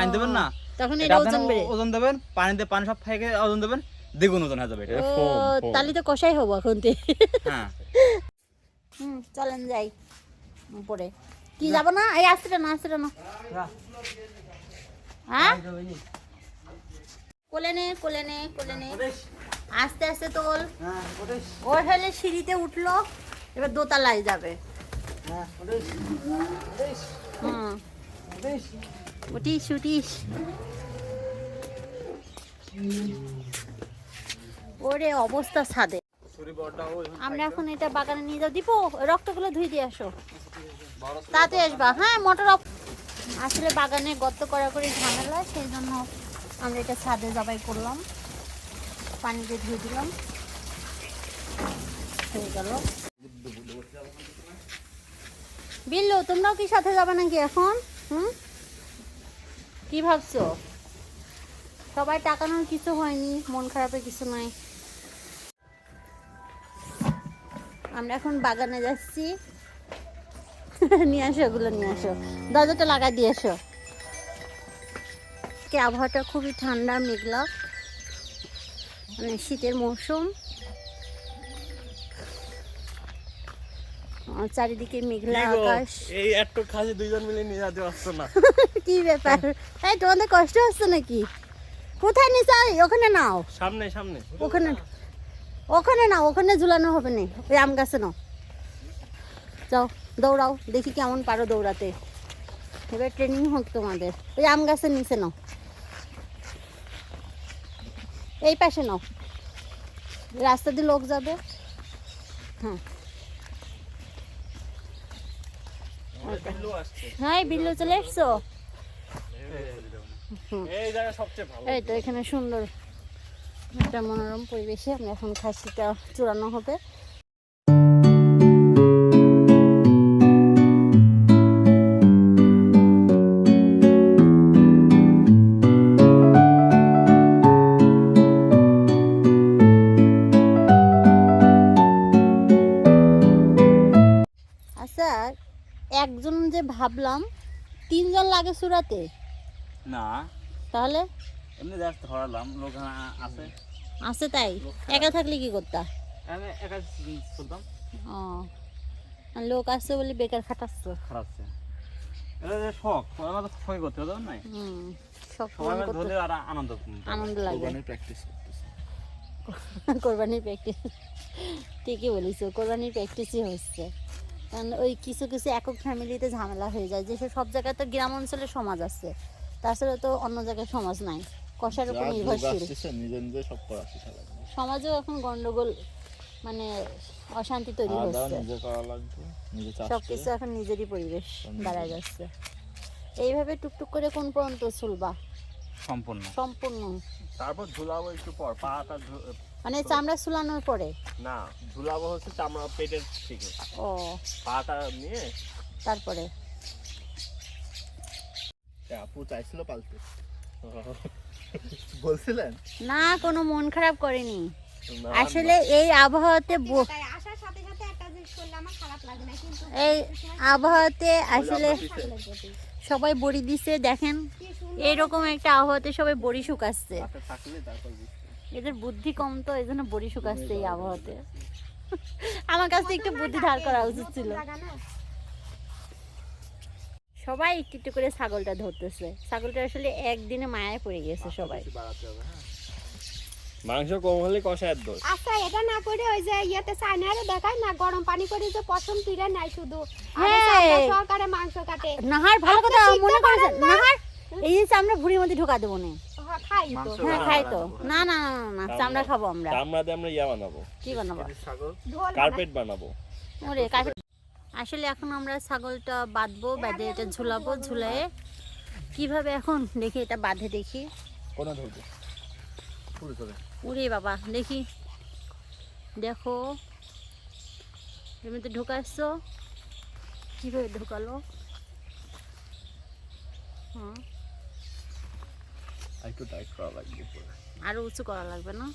পানি দেবেন না? তখন এটা ওজন বেড়ে ওজন দেবেন পানি পানি সব ফেকে ওজন দেবেন দ্বিগুণ ওজন হয়ে যাবে এটা। তাহলে তো কষাই হব এখন তে। হ্যাঁ। হুম চলেন যাই উপরে। কি যাব না? এই আসতে না আসতে না। হ্যাঁ? কোলে নে কোলে নে কোলে নে। আস্তে আস্তে তোল। ওর হলে সিঁড়িতে উঠল এবার দোতলায় যাবে। হুম। উঠিস উঠিস ওরে অবস্থা ছাদে। আমরা এখন এটা বাগানে নিয়ে যাও। দীপু, রক্তগুলো ধুই দিয়ে আসো। তাতে আসবা। হ্যাঁ মোটর আসলে বাগানে গর্ত করা করে ঝামেলা সেই জন্য আমরা এটা ছাদে জবাই করলাম। পানি দিয়ে ধুয়ে দিলাম। হয়ে গেল। বিল্লু, তোমরাও কি সাথে যাবে নাকি এখন? হুম? কি ভাবছ? সবাই টাকানোর কিছু হয়নি মন খারাপের কিছু নাই। আমরা এখন বাগানে যাচ্ছি। নিয়ে আসো ওগুলো নিয়ে আসো। দরজাটা লাগাই দিয়ে এসো। আজকে আবহাওয়াটা খুবই ঠান্ডা মেঘলা। মানে শীতের মৌসুম। চারিদিকে মেঘলা আকাশ। এই একটু খাসি দুইজন মিলে নিয়ে যেতে পারছ না। কি ব্যাপার? এই তোমাদের কষ্ট হচ্ছে নাকি? কোথায় যাই ওখানে নাও। সামনে সামনে। ওখানে ওখানে না ওখানে ঝুলানো হবে না। ওই আম গাছে নাও। যাও দৌড়াও দেখি কেমন পারো দৌড়াতে। এবার ট্রেনিং হোক তোমাদের। ওই আম গাছের নিচে নাও। এই পাশে নাও। রাস্তা দিয়ে লোক যাবে। হ্যাঁ। হ্যাঁ বিল্লু চলে এসছো? এই জায়গা সবচেয়ে ভালো। এই এখানে সুন্দর একটা মনোরম পরিবেশে আমরা এখন খাসিটা চূড়ানো হবে। আচ্ছা একজন যে ভাবলাম, তিনজন লাগে চূড়াতে? না। তাহলে? এমনি জাস্ট ধরালাম লোক আছে। আছে তাই? একা থাকলে কি করতা? আমি একা চলতাম। ও। লোক আসছে বলে বেকার খাটাচ্ছ। এটা যে শখ আমার তো করতে হবে না? হুম আর আনন্দ আনন্দ লাগে। প্র্যাকটিস করতেছে। কোরবানির প্র্যাকটিস ঠিকই বলিস কোরবানির প্র্যাকটিসই হচ্ছে। কারণ ওই কিছু কিছু একক ফ্যামিলিতে ঝামেলা হয়ে যায় যে সব জায়গায় তো গ্রাম অঞ্চলে সমাজ আছে। তাছাড়া তো অন্য জায়গায় সমাজ নাই। কষার উপর নির্ভরশীল। সমাজেও এখন গন্ডগোল মানে অশান্তি তৈরি হচ্ছে। নিজে করা লাগবে নিজে চাষ সব করে। কিছু এখন নিজেরই পরিবেশ দাঁড়ায় যাচ্ছে। এইভাবে টুকটুক করে কোন পর্যন্ত চলবা? সম্পূর্ণ। সম্পূর্ণ। তারপর ঝুলাবো একটু পর পাটা মানে চামড়া চুলানোর পরে? না ঝুলাবো হচ্ছে চামড়া পেটের থেকে ও। পাটা নিয়ে তারপরে? আপু চাইছিল পালতে। বলছিলেন? না কোনো মন খারাপ করেনি। আসলে এই আবহাওয়াতে ব- তাই আসার সাথে সাথে একটা জিনিস করলে আমার খারাপ লাগে না কিন্তু এই আবহাওয়াতে আসলে সবাই বড়ি দিছে দেখেন। এইরকম একটা আবহাওয়াতে সবাই বড়ি শুকাচ্ছে। এদের বুদ্ধি কম তো এই জন্য বড়ি শুকাচ্ছে এই আবহাওয়াতে। আমার কাছে একটু বুদ্ধি ধার করা উচিত ছিল। সবাই একটু একটু করে ছাগলটা ধরতেছে। ছাগলটা আসলে একদিনে মায়ায় পড়ে গেছে সবাই। মাংস কম হলে কষায়ের দোষ আচ্ছা এটা না করে ওই যে ইয়েতে চায়নারে দেখায় না গরম পানি করে যে পিড়ে নাই শুধু। হ্যাঁ। সহকারে মাংস কাটে। নাহার ভালো কথা মনে চিনতে করেছেন নাহার এই যে চামড়া ভুড়ির মধ্যে ঢোকা দেবো না। হ্যাঁ, খাই তো। হ্যাঁ খাই তো। না না না না, চামড়া খাব আমরা। চামড়া দিয়ে আমরা ইয়া বানাবো। কি বানাবো? কার্পেট বানাবো। ওরে আসলে এখন আমরা ছাগলটা বাঁধবো বাঁধে এটা ঝুলাবো ঝুলায়ে কীভাবে এখন? দেখি এটা বাঁধে দেখি। উরে বাবা দেখি। দেখো। এমনিতে ঢুকাচ্ছ কীভাবে ঢুকালো? হ্যাঁ একটু টাইট করা লাগবে পুরো। আরও উঁচু করা লাগবে না?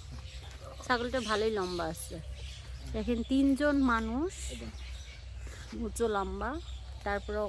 ছাগলটা ভালোই লম্বা আছে। দেখেন তিনজন মানুষ। উঁচু লম্বা তারপরে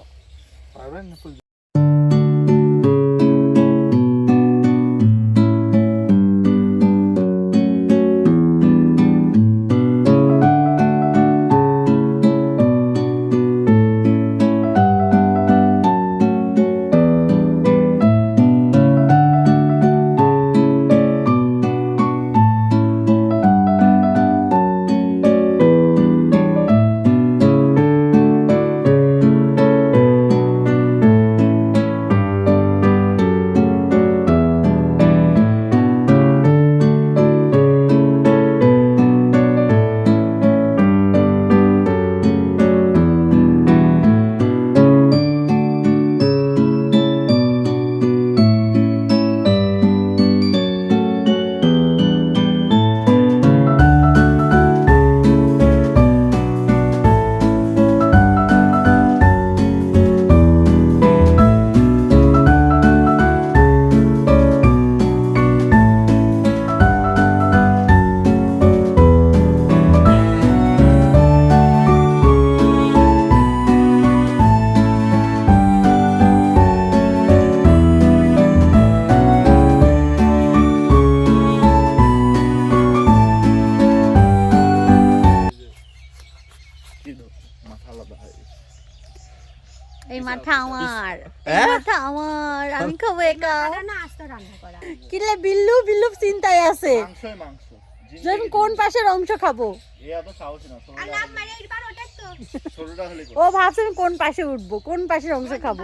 আমার হ্যাঁ? আমার আমি খাব একা। কিলে বিল্লু বিল্লু চিন্তায় আছে। কোন পাশের অংশ খাব? এ এত সাহসী না আর লাভ এইবার ওটাই তো। ছোটটা হলে ও ভাবছে আমি কোন পাশে উঠবো কোন পাশের অংশ খাব?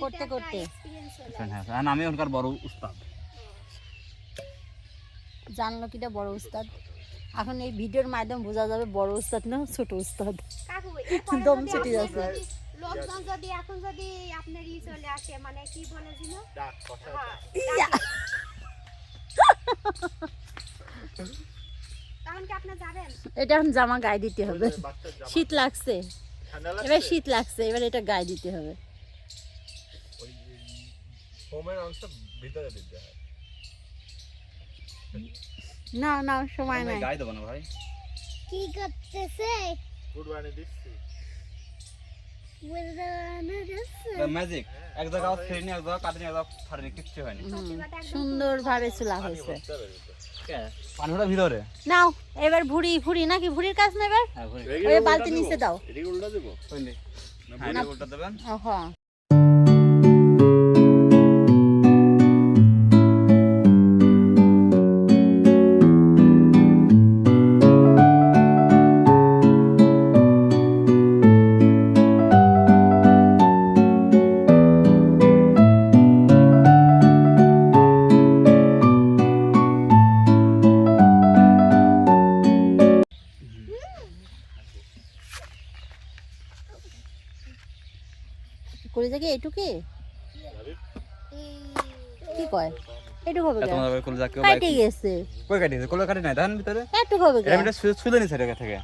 করতে করতে। আমি বড় উস্তাদ। জানলো কিটা বড় উস্তাদ। এখন এই ভিডিওর মাধ্যমে বোঝা যাবে বড় উস্তাদ না ছোট উস্তাদ। কাকু দম ছুটি যাচ্ছে। লোকজন যদি এখন যদি আপনার ই চলে আসে মানে কি বলেছিল ডাক কথা হ্যাঁ! তখন কি আপনি যাবেন? এটা এখন জামা গায়ে দিতে হবে। শীত লাগছে। এবার শীত লাগছে এবার এটা গায়ে দিতে হবে। ভিতরে দিতে হয়। না না সময় নাই। গায়ে দেবো না ভাই। কি করতেছে? গুড বানিয়ে দিচ্ছি। ম্যাজিক এক জায়গা ফেরিনি এক জায়গা কাটিনি এক জায়গা ফাটিনি কিচ্ছু হয়নি। সুন্দর ভাবে চুলা হয়েছে। পানি ভিতরে? নাও এবার ভুড়ি ভুড়ি নাকি? ভুড়ির কাজ না এবার? হ্যাঁ ওই বালতি নিচে দাও। দেবো। উল্টা দেবেন? হ্যাঁ করে যাকে এইটুকি? কি কয়? এইটুকু হবে কেন? কেউ কাটে গেছে। কই কাটিছে কলে কাটি নাই দেখেন ভিতরে? একটু হবে এটা আমি এটা ছুলে নিছে এটা থেকে।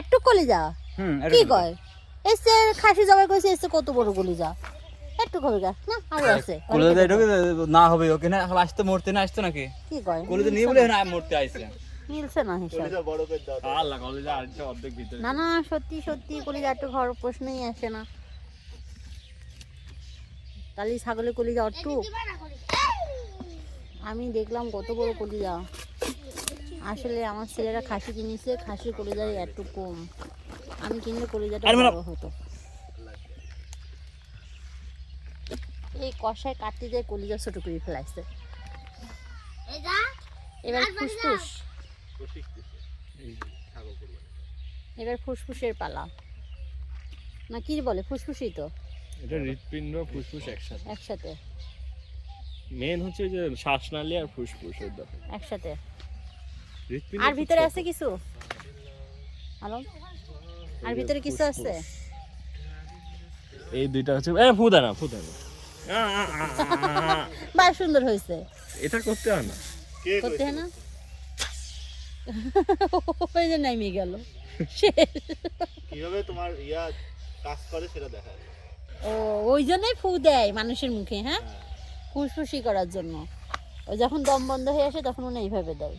একটু কলি যা। হুম কি কয়? এসে খাসি জবাই কইছে এসে কত বড় কলি যা। হবে গা। না আরও আছে। কলে যদি না হবে ওকে না আসতে মরতে না আসতো নাকি? কি কয়? কলে নিয়ে বলে না মরতে আইছে। মিলছে না হিসাব। বড় করে দাও। আল্লাহ কলে যা আরেকটা অর্ধেক ভিতরে। না না সত্যি সত্যি কলিজা একটু ঘর প্রশ্নই আসে না। কালি ছাগলের কলিজা অট্টু। আমি দেখলাম কত বড় কলিজা। আসলে আমার ছেলেরা খাসি কিনেছে খাসি কলিজা একটু কম। আমি কিনলে কলিজাটা বড় হতো। এই কষায় কাটতে যায় কলিজা ছোট করে ফেলাইছে। এবার ফুসফুস। এবার ফুসফুসের পালা। না কি বলে ফুসফুসই তো। এটা হৃৎপিণ্ড ফুসফুস একসাথে। একসাথে। মেন হচ্ছে যে শ্বাসনালী আর ফুসফুস একসাথে। আর ভিতরে আছে কিছু? হ্যালো? আর ভিতরে কিছু আছে? এই দুইটা হচ্ছে এ ফুদানা ফুদানা। বা সুন্দর হয়েছে। এটা করতে হয় না। করতে হয় না? ওই যে নাইমে গেল। কীভাবে তোমার ইয়া কাজ করে সেটা দেখা ও ওই জন্যই ফু দেয় মানুষের মুখে হ্যাঁ? ফুসফুসি করার জন্য। ও যখন দম বন্ধ হয়ে আসে তখন উনি এইভাবে দেয়।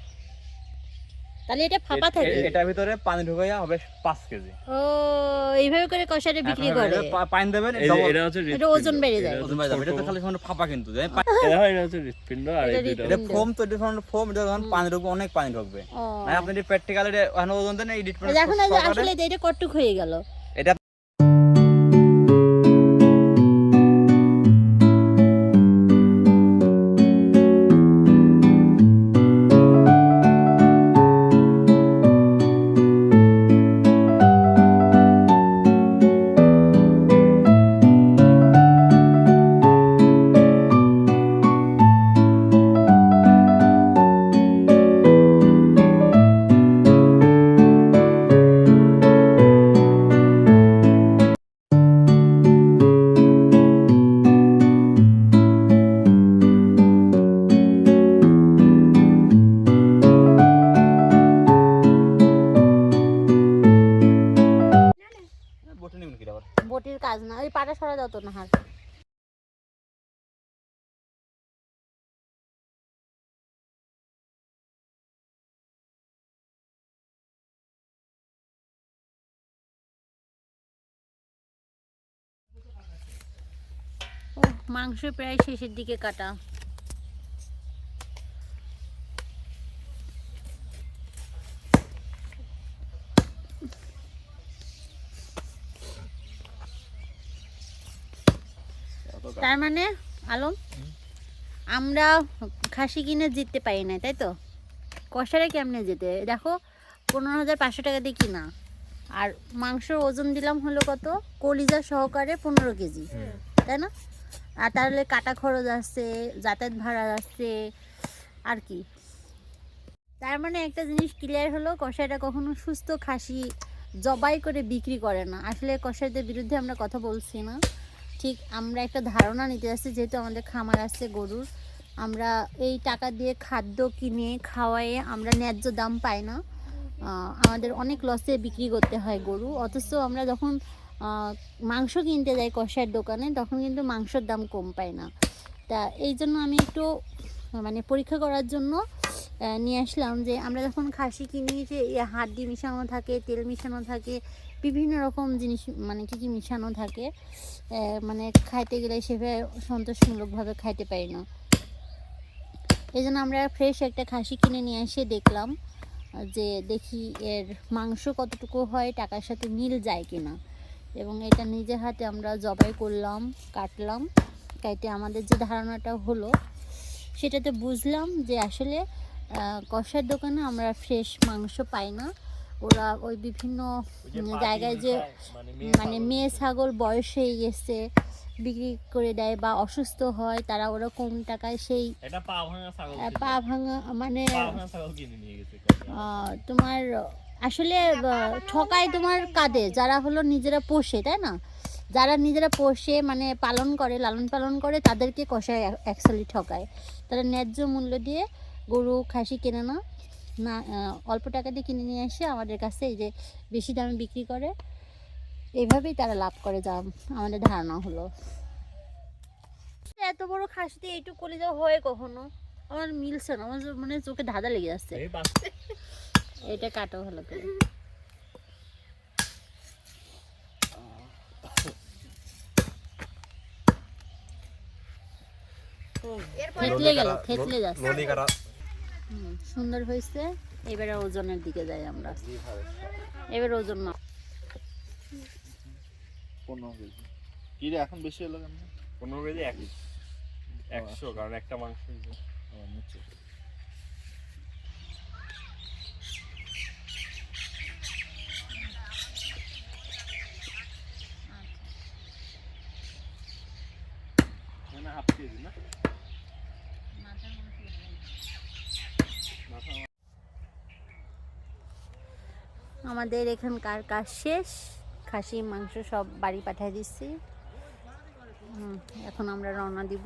তাহলে এটা ফাঁপা থাকে এ- এটার ভিতরে পানি ঢুকাইয়া হবে পাঁচ কেজি। ও এইভাবে করে কষাটা বিক্রি করে? এটা পানি দেবেন এটা হচ্ছে এটা ওজন বেড়ে যায়। ওজন বেড়ে যাবে। এটা তো খালি সামান্য ফাঁপা কিন্তু এটা হয়। এটা হচ্ছে হৃৎপিণ্ড আর এই এটা এটা ফোম তো ডিফারেন্ট ফোম এটা যখন পানি ঢুকবে অনেক পানি ঢুকবে। ও। না আপনি প্র্যাকটিক্যাল এটা ওখানে ওজন দেন এই এখন এই যে আসলে এটা কটুক হয়ে গেল। বটির কাজ না, ওই পাটা সরা দাও তো না ও মাংস প্রায় শেষের দিকে কাটা। তার মানে আলম আমরা খাসি কিনে জিততে পারি না তাই তো? কষারে কেমনে যেতে? দেখো পনেরো হাজার পাঁচশো টাকা দিয়ে কিনা। আর মাংসর ওজন দিলাম হলো কত? কলিজা সহকারে পনেরো কেজি। তাই না? আর তাহলে কাটা খরচ আছে যাতায়াত ভাড়া আছে আর কি। তার মানে একটা জিনিস ক্লিয়ার হলো কষাইটা কখনো সুস্থ খাসি জবাই করে বিক্রি করে না। আসলে কষাইদের বিরুদ্ধে আমরা কথা বলছি না। ঠিক আমরা একটা ধারণা নিতে যাচ্ছি, যেহেতু আমাদের খামার আছে গরুর, আমরা এই টাকা দিয়ে খাদ্য কিনে খাওয়ায়ে আমরা ন্যায্য দাম পাই না। আমাদের অনেক লসে বিক্রি করতে হয় গরু। অথচ আমরা যখন মাংস কিনতে যাই কষার দোকানে, তখন কিন্তু মাংসের দাম কম পাই না। তা এই জন্য আমি একটু মানে পরীক্ষা করার জন্য নিয়ে আসলাম যে আমরা যখন খাসি কিনি, যে হাড্ডি মিশানো থাকে, তেল মিশানো থাকে বিভিন্ন রকম জিনিস মানে কী কী মিশানো থাকে মানে খাইতে গেলে সেভাবে সন্তোষমূলকভাবে খাইতে পারি না। এই জন্য আমরা ফ্রেশ একটা খাসি কিনে নিয়ে এসে দেখলাম, যে দেখি এর মাংস কতটুকু হয়, টাকার সাথে মিল যায় কিনা। এবং এটা নিজে হাতে আমরা জবাই করলাম, কাটলাম, কাইটে আমাদের যে ধারণাটা হলো, সেটাতে বুঝলাম যে আসলে কষার দোকানে আমরা ফ্রেশ মাংস পাই না। ওরা ওই বিভিন্ন জায়গায় যে মানে মেয়ে ছাগল। বয়স হয়ে গেছে বিক্রি করে দেয় বা অসুস্থ হয় তারা ওরা কম টাকায় সেই পা ভাঙা ছাগল আহ, ছিল। পা ভাঙা মানে পা ভাঙা ছাগল কিনে নিয়ে গেছে আহ, তোমার আসলে ঠকায় তোমার কাঁদে যারা হলো নিজেরা পোষে তাই না? যারা নিজেরা পোষে মানে পালন করে লালন পালন করে তাদেরকে কষায় অ্যাকচুয়ালি ঠকায়। তারা ন্যায্য মূল্য দিয়ে গরু খাসি কেনে না। না আহ, অল্প টাকা দিয়ে কিনে নিয়ে এসে আমাদের কাছে এই যে বেশি দামে বিক্রি করে এভাবেই তারা লাভ করে যা আমাদের ধারণা হলো। এত বড় খাসিতে এইটুকু করে যাওয়া হয় কখনো? আমার মিলছে না আমার মানে চোখে ধাঁধা লেগে যাচ্ছে। এটা কাটো ভালো করে থেতলে গেল থেতলে যাচ্ছে। নদী কাটা হুম, সুন্দর হয়েছে। এবারে ওজনের দিকে যাই আমরা। এবার ওজন না পনেরো কেজি। কি রে এখন বেশি হলো কেন? পনেরো কেজি একশো কারণ একটা মাংস হয়েছে। ও, নিচে। হাফ কেজি না? আমাদের এখানকার কাজ শেষ। খাসি, মাংস সব বাড়ি পাঠিয়ে দিচ্ছি। এখন আমরা রওনা দিব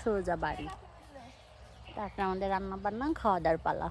সোজা বাড়ি। তারপরে আমাদের রান্না বান্না খাওয়া দাওয়ার পালা।